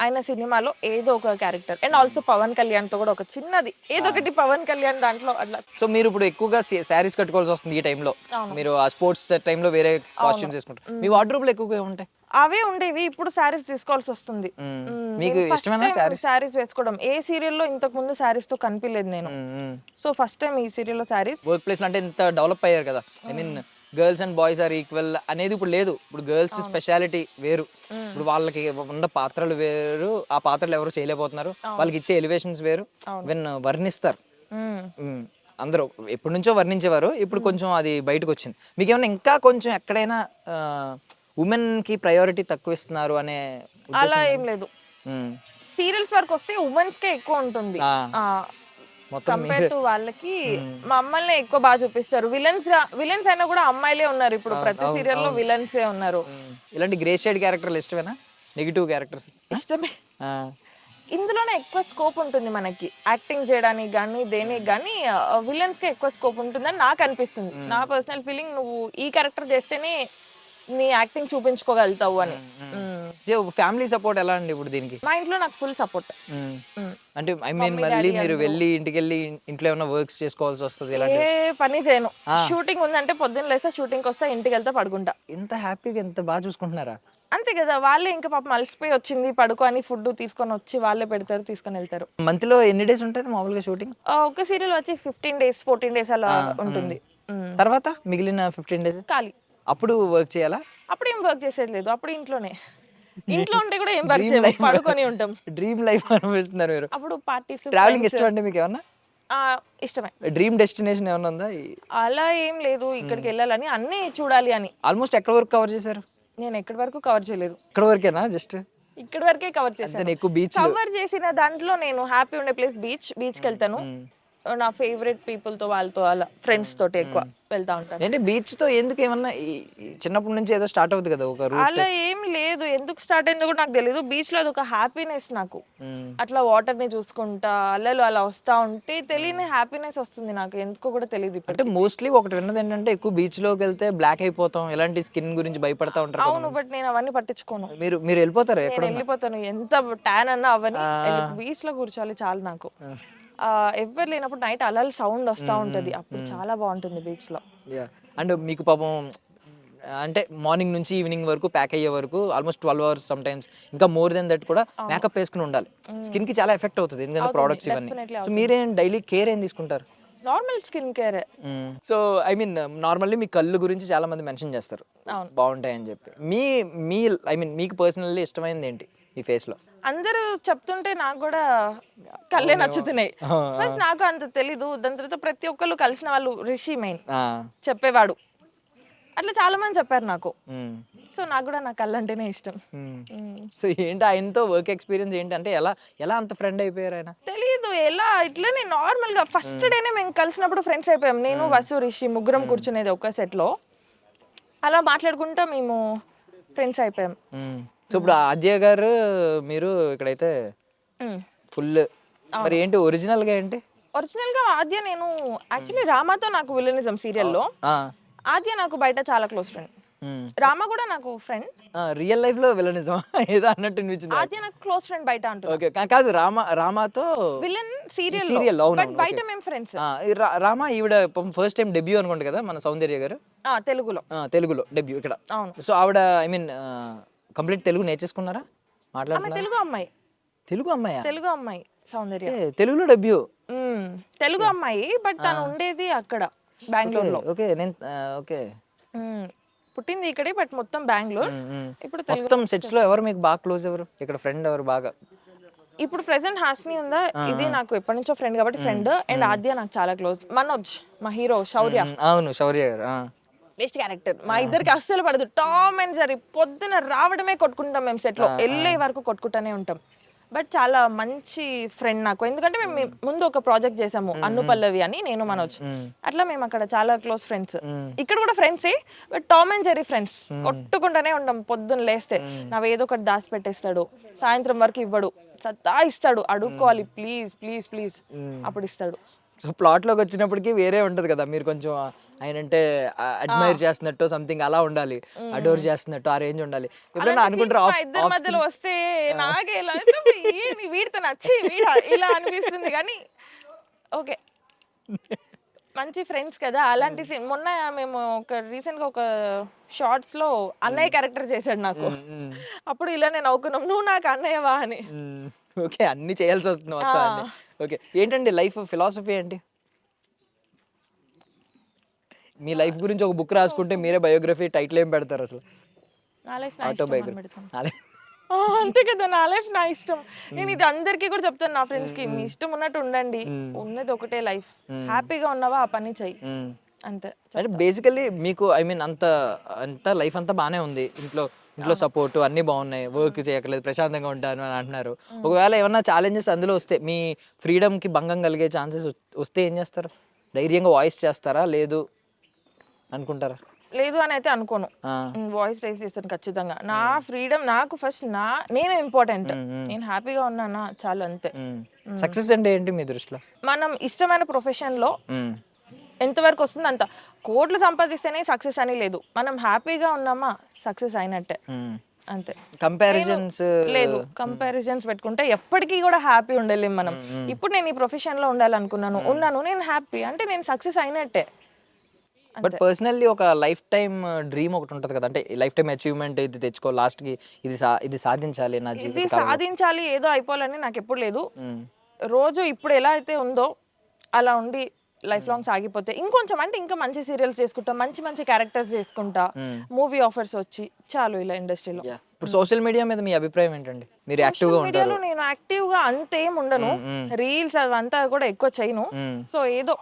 ఆయన సినిమాలో ఏదో ఒక క్యారెక్టర్. అండ్ ఆల్సో పవన్ కళ్యాణ్తో కూడా ఒక చిన్నది. ఏదో ఒకటి పవన్ కళ్యాణ్ దాంట్లో అట్లా. సో మీరు ఇప్పుడు ఎక్కువగా శారీస్ కట్టుకోవాల్సి వస్తుంది ఈ టైంలో. మీరు ఆ స్పోర్ట్స్ టైంలో వేరే కాస్ట్యూమ్స్ వేసుకుంటారు. మీ వార్డ్రోబ్లో ఎక్కువగా ఉంటాయి? అవే ఉండేవి ఇప్పుడు శారీస్ తీసుకోవాల్సి వస్తుంది. మీకు ఇష్టమేనా శారీస్? వేసుకోవడం. ఏ సీరియల్లో ఇంతకు ముందు శారీస్తో కనిపించలేదు నేను. సో ఫస్ట్ టైం ఈ సీరియల్లో శారీస్. వర్క్ ప్లేస్ అంటే ఇంత డెవలప్ అయ్యారు కదా. I mean girls and boys are equal అనేది ఇప్పుడు లేదు. ఇప్పుడు గర్ల్స్ స్పెషాలిటీ వేరు. ఇప్పుడు వాళ్ళకి ఉన్న పాత్రలు వేరు. ఆ పాత్రలు ఎవరు చేయలేకపోతున్నారు. వాళ్ళకి ఇచ్చే ఎలివేషన్స్ వేరు. వెన్ వర్ణిస్తారు. అందరూ ఎప్పటి నుంచో వర్ణించేవారు. ఇప్పుడు కొంచెం అది బయటకు వచ్చింది. మీకు ఏమైనా ఇంకా కొంచెం ఎక్కడైనా ఉమెన్కి ప్రయారిటీ తక్కువ ఇస్తున్నారు అనే అలా ఏం లేదు. సీరియల్స్ వరకు వస్తే ఉమెన్స్ కే ఎక్కువ ఉంటుంది. కంపేర్ టు వాళ్ళకి మమ్మల్ని ఎక్కువ బాగా చూపిస్తారు. విలన్స్ విలన్స్ అయినా కూడా అమ్మాయిలే ఉన్నారు ఇప్పుడు ప్రతి సీరియల్లో విలన్స్ ఉన్నారు. ఇలాంటి గ్రే షేడ్ క్యారెక్టర్లు ఇష్టమేనా? నెగిటివ్ క్యారెక్టర్స్ ఇష్టమే. ఇందులోనే ఎక్కువ స్కోప్ ఉంటుంది మనకి. యాక్టింగ్ చేయడానికి కానీ దేనికి కానీ విలన్స్కి ఎక్కువ స్కోప్ ఉంటుందని నాకు అనిపిస్తుంది. నా పర్సనల్ ఫీలింగ్ నువ్వు ఈ క్యారెక్టర్ చేస్తేనే నీ యాక్టింగ్ చూపించుకోగలుగుతావు అని. ఫ్యామిలీ సపోర్ట్ ఎలా అండి ఇప్పుడు దీనికి? మా ఇంట్లో నాకు ఫుల్ సపోర్ట్. అంటే ఐ మీన్ మళ్ళీ మీరు వెళ్ళి ఇంటికి వెళ్ళి ఇంట్లో ఏమైనా వర్క్స్ చేసుకోవాల్సి వస్తుంది ఇలాంటి ఏ పని చేయను. షూటింగ్ ఉందంటే పొద్దున్న లేస్తే షూటింగ్ వస్తే ఇంటికి వెళ్తే పడుకుంటా. ఎంత హ్యాపీగా ఎంత బాగా చూసుకుంటున్నారా? అంతే కదా వాళ్ళే ఇంకా పాపం అలసిపోయి వచ్చింది పడుకొని ఫుడ్ తీసుకొని వచ్చి వాళ్ళే పెడతారు తీసుకొని వెళ్తారు. మంత్లో ఎన్ని డేస్ ఉంటుంది మామూలుగా షూటింగ్? ఆ, ఒక సీరియల్ వచ్చి ఫిఫ్టీన్ డేస్ ఫోర్టీన్ డేస్ అలా ఉంటుంది. తర్వాత మిగిలిన ఫిఫ్టీన్ డేస్? ఖాళీ. అప్పుడు వర్క్ చేయాలా? అప్పుడు ఏం వర్క్ చేసేది లేదు అప్పుడు ఇంట్లోనే. ఇంట్లో ఉంటే కూడా ఏం వర్క్ చేయలేదు పడుకొని ఉంటాం. డ్రీమ్ లైఫ్ అనిపిస్తున్నారు మీరు. అప్పుడు పార్టీస్ ట్రావెలింగ్ ఇష్టం అండి మీకు ఏమన్నా? ఇష్టమే. డ్రీమ్ డెస్టినేషన్ ఏమైనా ఉందా? అలా ఏం లేదు ఇక్కడికి వెళ్ళాలని అన్నీ చూడాలి అని. ఆల్మోస్ట్ ఎక్కడ వరకు కవర్ చేశారు? నేను ఎక్కడి వరకు కవర్ చేయలేదు. ఇక్కడ వరకేనా జస్ట్ ఇక్కడి వరకే కవర్ చేశాను. ఎక్కువ బీచ్ కవర్ చేసిన దాంట్లో నేను హ్యాపీ ఉండే ప్లేస్ బీచ్ బీచ్కి వెళ్తాను. నా ఫేవరెట్ పీపుల్తో వాళ్ళతో అలా ఫ్రెండ్స్ తోటి ఎక్కువ వెళ్తా ఉంటాను. అంటే బీచ్తో ఎందుకు ఏమన్నా చిన్నప్పటి నుంచి ఏదో స్టార్ట్ అవుతుంది కదా ఒక అలా ఏమి లేదు ఎందుకు స్టార్ట్ అయిందో కూడా నాకు తెలియదు బీచ్లో అదొక హ్యాపీనెస్ నాకు. అట్లా వాటర్ని చూసుకుంటా అలలు అలా వస్తా ఉంటే తెలియని హ్యాపీనెస్ వస్తుంది నాకు. ఎందుకో కూడా తెలియదు అంటే మోస్ట్లీ ఒకటి విన్నది ఏంటంటే ఎక్కువ బీచ్లోకి వెళ్తే బ్లాక్ అయిపోతాం ఇలాంటి స్కిన్ గురించి భయపడతా ఉంటారు. అవును బట్ నేను అవన్నీ పట్టించుకోను. మీరు మీరు వెళ్ళిపోతారు వెళ్ళిపోతాను. ఎంత ట్యాన్ అన్నా అవన్నీ బీచ్లో కూర్చోవాలి చాలు నాకు. ఆ, ఎవ్వరు లేనప్పుడు నైట్ అలల్ సౌండ్ వస్తా ఉంటది. అప్పుడు చాలా బాగుంటుంది బీచ్లో. అండ్ మీకు పాపం అంటే మార్నింగ్ నుంచి ఈవినింగ్ వరకు ప్యాక్ అయ్యే వరకు almost twelve hours some times ఇంకా మోర్ దెన్ దట్ కూడా మేకప్ వేసుకుని ఉండాలి. స్కిన్కి చాలా ఎఫెక్ట్ అవుతుంది ఎందుకంటే ప్రోడక్ట్స్ ఇవన్నీ. సో మీరేం డైలీ కేర్ ఏం తీసుకుంటారు? Normal skin care. So I mean normally మీ కళ్ళు గురించి చాలా మంది మెన్షన్ చేస్తారు. అవును. బాగుంటాయని చెప్పి. మీ మీ ఐ మీన్ మీకు పర్సనల్లీ ఇష్టమైనది ఏంటి ఈ ఫేస్లో అందరూ చెప్తుంటే నాకు కూడా కళ్ళే నచ్చుతున్నాయి. ఫస్ట్ నాకు అంత తెలీదు. దాని తర్వాత ప్రతి ఒక్కళ్ళు కలిసిన వాళ్ళు రిషి మెయిన్. చెప్పేవాడు. అట్లా చాలా మంది చెప్పారు నాకు. సో నాకు కూడా నా కళ్ళు అంటేనే ఇష్టం. సో ఏంటి ఆయనతో వర్క్ ఎక్స్పీరియన్స్ ఏంటి? అంటే ఎలా ఎలా అంత ఫ్రెండ్ అయిపోయారు ఆయన? తెలీదు ఎలా ఇట్లనే నార్మల్గా ఫస్ట్ డేనే మేము కలిసినప్పుడు ఫ్రెండ్స్ అయిపోయాం. నేను వసు రిషి ముగ్గురం కూర్చునేది ఒక సెట్లో. అలా మాట్లాడుకుంటా మేము ఫ్రెండ్స్ అయిపోయాం. సో ఇప్పుడు ఆద్య గారు మీరు ఇక్కడైతే. ఫుల్ మరి ఏంటి ఒరిజినల్గా ఏంటి? ఒరిజినల్గా ఆద్య నేను యాక్చువల్లీ రామాతో నాకు విలనిజం సీరియల్లో ఆద్య నాకు బయట చాలా క్లోజ్ ఫ్రెండ్. రామ కూడా నాకు ఫ్రెండ్. రియల్ లైఫ్లో విలనిజం ఏదో అన్నట్టు అనిపించింది ఆద్య నాకు క్లోజ్ ఫ్రెండ్ బయట అంటున్నా. ఓకే కాదు రామ రామాతో విలన్ సీరియల్ serial లో, అవును, బట్ బయట. మేము ఫ్రెండ్స్ రామ ఈవిడ ఫస్ట్ టైం డెబ్యూ అనుకుంటా కదా మన సౌందర్య గారు? తెలుగులో. ఆ, తెలుగులో డెబ్యూ ఇక్కడ. అవును. సో ఆవిడ ఐ మీన్ కంప్లీట్ తెలుగు నేర్చేసుకున్నారా? ఆమె మాట్లాడుతున్నారు? తెలుగు అమ్మాయి. తెలుగు అమ్మాయా? తెలుగు అమ్మాయి సౌందర్య. తెలుగులో డెబ్యూ. తెలుగు అమ్మాయి బట్ తను ఉండేది అక్కడ. బెంగళూరులో. ఓకే నేను ఓకే. పుట్టింది ఇక్కడే బట్ మొత్తం బెంగళూరు. ఇప్పుడు తెలుగు మొత్తం సెట్స్లో ఎవరు మీకు బాగా క్లోజ్ ఎవరు? ఇక్కడ ఫ్రెండ్ ఎవరు బాగా? ఇప్పుడు ప్రెసెంట్ హాస్ని ఉందా? ఇది నాకు ఎప్పటి నుంచో ఫ్రెండ్ కాబట్టి ఫ్రెండ్ అండ్ ఆద్య నాకు చాలా క్లోజ్ మనోజ్ మా హీరో శౌర్య. అవును శౌర్య గారు ఆ. బెస్ట్ క్యారెక్టర్ మా ఇద్దరికి అస్సలు పడదు. టామ్ అండ్ జరీ పొద్దున రావడమే కొట్టుకుంటాం మేము సెట్లో. వెళ్ళే వరకు కొట్టుకుంటానే ఉంటాం. బట్ చాలా మంచి ఫ్రెండ్ నాకు. ఎందుకంటే మేము ముందు ఒక ప్రాజెక్ట్ చేసాము అన్ను పల్లవి అని నేను మనోజ్. అట్లా మేము అక్కడ చాలా క్లోజ్ ఫ్రెండ్స్ ఇక్కడ కూడా ఫ్రెండ్సే but Tom and Jerry friends కొట్టుకుంటానే ఉంటాం పొద్దున్న లేస్తే. నావి ఏదో ఒకటి దాచి పెట్టేస్తాడు. సాయంత్రం వరకు ఇవ్వడు. సత్తా ఇస్తాడు. అడుక్కోవాలి. ప్లీజ్ ప్లీజ్ ప్లీజ్ అప్పుడు ఇస్తాడు. సో ప్లాట్లోకి వచ్చినప్పటికి వేరే ఉంటది కదా. మీరు కొంచెం ఆయన అంటే అడ్మైర్ చేస్తున్నట్టు సంథింగ్ అలా ఉండాలి. అడోర్ చేస్తున్నట్టు ఆ రేంజ్ ఉండాలి. ఎప్పుడైనా అనుకుంటారు ఇద్దరి మధ్యలో వస్తే నాకే ఇలా వీడితో నచ్చి ఇలా అనిపిస్తుంది. కానీ ఓకే. మంచి ఫ్రెండ్స్ కదా. అలాంటి మొన్న మేము ఒక రీసెంట్గా ఒక షార్ట్స్లో అన్నయ్య క్యారెక్టర్ చేశాడు నాకు. అప్పుడు ఇలా నేను నవ్వుకున్నాం. నువ్వు నాకు అన్నయ్యవా? అని. ఓకే అన్ని చేయాల్సి వస్తుంది ఓకే. ఏంటండి లైఫ్ ఫిలాసఫీ ఏంటి? మీ లైఫ్ గురించి ఒక బుక్ రాసుకుంటే మీరే బయోగ్రఫీ టైటిల్ ఏం పెడతారు అసలు? ఆటోబయోగ్రఫీ అంతే కదా నా లైఫ్ నా ఇష్టం. నేను ఇది అందరికీ కూడా చెప్తాను నా ఫ్రెండ్స్కి మీ ఇష్టం ఉన్నట్టు ఉండండి. ఉన్నది ఒకటే లైఫ్. హ్యాపీగా ఉన్నావా ఆ పని చెయ్యి. అంతే అంటే బేసికల్లీ మీకు ఐ మీన్ అంత అంత లైఫ్ అంతా బాగానే ఉంది. ఇంట్లో ఇంట్లో సపోర్ట్ అన్ని బాగున్నాయి. వర్క్ చేయక్కర్లేదు ప్రశాంతంగా ఉంటాను అని అంటున్నారు. ఒకవేళ ఏమన్నా ఛాలెంజెస్ అందులో వస్తే మీ ఫ్రీడమ్కి భంగం కలిగే ఛాన్సెస్ వస్తే ఏం చేస్తారు? ధైర్యంగా వాయిస్ చేస్తారా? లేదు అనుకుంటారా? లేదు అని అయితే అనుకోను. వాయిస్ రైస్ చేస్తాను ఖచ్చితంగా. నా ఫ్రీడమ్ నాకు ఫస్ట్ నా నేను ఇంపార్టెంట్ నేను హ్యాపీగా ఉన్నానా? చాలు అంతే. సక్సెస్ అంటే ఏంటి మీ దృష్టిలో? మనం ఇష్టమైన ప్రొఫెషన్లో. ఎంతవరకు వస్తుంది అంత కోట్లు సంపాదిస్తేనే సక్సెస్ అని లేదు. మనం హ్యాపీగా ఉన్నామా? సక్సెస్ అయినట్టే. అంతే. కంపారిజన్స్ లేదు కంపారిజన్స్ పెట్టుకుంటే ఎప్పటికీ కూడా హ్యాపీ ఉండలేం మనం. ఇప్పుడు నేను ఈ ప్రొఫెషన్లో ఉండాలనుకున్నాను ఉన్నాను నేను హ్యాపీ అంటే నేను సక్సెస్ అయినట్టే. బట్ పర్సనల్లీ ఒక లైఫ్ టైం డ్రీమ్ ఒకటి ఉంటుంది కదా. అంటే లైఫ్ టైం అచీవ్మెంట్ ఇది తెచ్చుకో లాస్ట్కి ఇది ఇది సాధించాలి నా ఇది సాధించాలి ఏదో అయిపోవాలని నాకు ఎప్పుడు లేదు. రోజు ఇప్పుడు ఎలా అయితే ఉందో అలా ఉండి లైఫ్ లాంగ్ సాగిపోతే ఇంకొంచెం అంటే ఇంకా మంచి సీరియల్స్ చేసుకుంటా మంచి మంచి క్యారెక్టర్స్ చేసుకుంటా మూవీ ఆఫర్స్ వచ్చి చాలు ఇలా ఇండస్ట్రీలో ఇప్పుడు సోషల్ మీడియా మీద మీ అభిప్రాయం ఏంటండి? మీరు యాక్టివ్గా ఉంటారు. మీడియాలో నేను యాక్టివ్గా అంతేం ఉండను. రీల్స్ అవంతా కూడా ఎక్కువ చేయను. సో ఏదో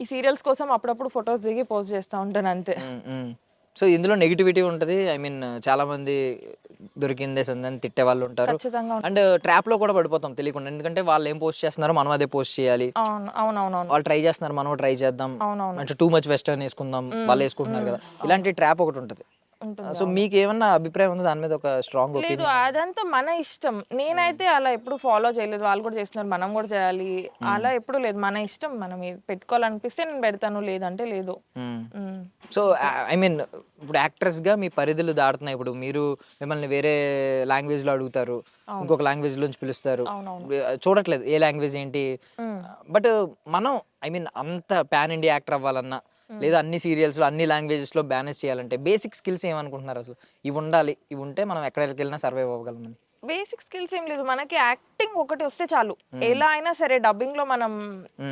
ఈ సీరియల్స్ కోసం అప్పుడప్పుడు ఫొటోస్ దిగి పోస్ట్ చేస్తా ఉంటాను అంతే. సో ఇందులో నెగిటివిటీ ఉంటది. ఐ మీన్ చాలా మంది దొరికిందే సందని తిట్టే వాళ్ళు ఉంటారు అండ్ ట్రాప్లో కూడా పడిపోతాం తెలియకుండా. ఎందుకంటే వాళ్ళు ఏం పోస్ట్ చేస్తున్నారో మనం అదే పోస్ట్ చేయాలి. వాళ్ళు ట్రై చేస్తున్నారు మనం ట్రై చేద్దాం. అంటే టూ మచ్ వెస్టర్న్ వేసుకుందాం. వాళ్ళు వేసుకుంటున్నారు కదా. ఇలాంటి ట్రాప్ ఒకటి ఉంటుంది. సో మీకు ఏమన్నా అభిప్రాయం ఉందా? దాని మీద ఒక స్ట్రాంగ్ లేదు అదంతా మన ఇష్టం. నేనైతే అలా ఎప్పుడు ఫాలో చేయలేదు. వాళ్ళు కూడా చేస్తున్నారు మనం కూడా చేయాలి. అలా ఎప్పుడు లేదు. మన ఇష్టం మనం పెట్టుకోవాలనిపిస్తే నేను పెడతాను లేదంటే లేదు. సో ఐ మీన్ ఇప్పుడు యాక్ట్రెస్గా మీ పరిధులు దాటుతున్నాయి. ఇప్పుడు మీరు మిమ్మల్ని వేరే లాంగ్వేజ్లో అడుగుతారు ఇంకొక లాంగ్వేజ్ లోంచి పిలుస్తారు. చూడట్లేదు ఏ లాంగ్వేజ్ ఏంటి. బట్ మనం ఐ మీన్ అంత పాన్ ఇండియా యాక్టర్ అవ్వాలన్నా లేదా అన్ని సీరియల్స్లో అన్ని లాంగ్వేజెస్లో బ్యానెస్ చేయాలంటే బేసిక్ స్కిల్స్ ఏమనుకుంటున్నారు అసలు? ఇవి ఉండాలి ఇవి ఉంటే మనం ఎక్కడికి వెళ్ళినా సర్వైవ్ అవ్వగలమని. బేసిక్ స్కిల్స్ ఏం లేదు. మనకి యాక్టింగ్ ఒకటి వస్తే చాలు. ఎలా అయినా సరే డబ్బింగ్లో మనం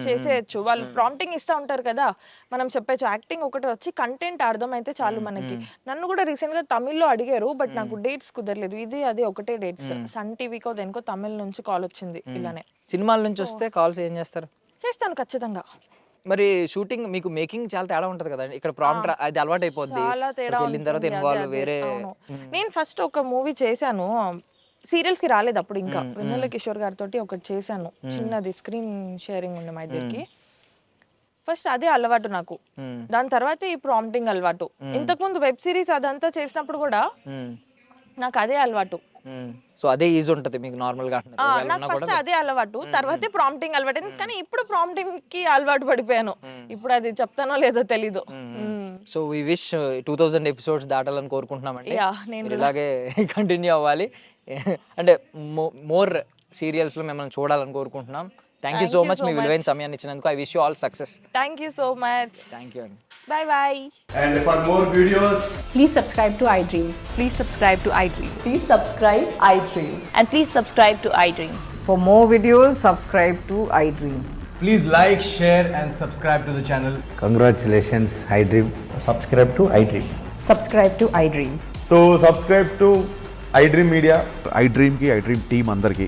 చేసేయచ్చు. వాళ్ళు ప్రాంప్టింగ్ ఇస్తా ఉంటారు కదా మనం చెప్పచ్చు. యాక్టింగ్ ఒకటి వచ్చి కంటెంట్ అర్థం అయితే చాలు మనకి. నన్ను కూడా రీసెంట్గా తమిళ్ళో అడిగారు బట్ నాకు డేట్స్ కుదరలేదు. ఇది అది ఒకటే డేట్స్ సన్ టీవీకో దేనికో తమిళ్ నుంచి కాల్ వచ్చింది ఇలానే. సినిమాల నుంచి వస్తే కాల్స్ ఏం చేస్తారు? చేస్తాను ఖచ్చితంగా. మరి షూటింగ్ మీకు మేకింగ్ చాలా తేడా ఉంటది కదా? ఇక్కడ ప్రాంప్ట్ అది అలవాటు అయిపోద్ది. చాలా తేడా వెళ్ళిన తర్వాత ఇన్వాల్వ్ వేరే. నేను ఫస్ట్ ఒక మూవీ చేశాను. సీరియల్స్కి రాలేదు అప్పుడు ఇంకా. వెన్నెల కిషోర్ గారితో ఒకటి చేశాను. చిన్నది స్క్రీన్ షేరింగ్ ఉండే మా ఇద్దరికి. ఫస్ట్ అదే అలవాటు నాకు. దాని తర్వాత ఈ ప్రాంప్టింగ్ అలవాటు. ఇంతకుముందు వెబ్ సిరీస్ అదంతా చేసినప్పుడు కూడా. నాకు అదే అలవాటు. సో అదే ఈజీ ఉంటది మీకు నార్మల్గా నాకు ఫస్ట్ అదే అలవాటు తర్వాతే ప్రాంప్టింగ్ అలవాటు. కానీ ఇప్పుడు ప్రాంప్టింగ్కి అలవాటు పడిపోయాను. ఇప్పుడు అది చెప్తానో లేదో తెలీదు. So we wish two thousand episodes దాటాలని కోరుకుంటున్నామండి. నేను ఇలాగే కంటిన్యూ అవ్వాలి. అంటే మోర్ సీరియల్స్లో మిమ్మల్ని చూడాలని కోరుకుంటున్నాం. Thank you Thank so you much so మీ విలువైన much. సమయాన్ని ఇచ్చినందుకు I wish you all success thank you so much thank you అండి bye bye And for more videos, Please subscribe to iDream. Please subscribe to iDream. Please subscribe iDream. And please subscribe to iDream. For more videos, subscribe to iDream. please like, share, and subscribe to the channel. Congratulations, iDream. Subscribe to iDream. Subscribe to iDream. So, subscribe to iDream Media. I డ్రీమ్కి I dream team అందరికీ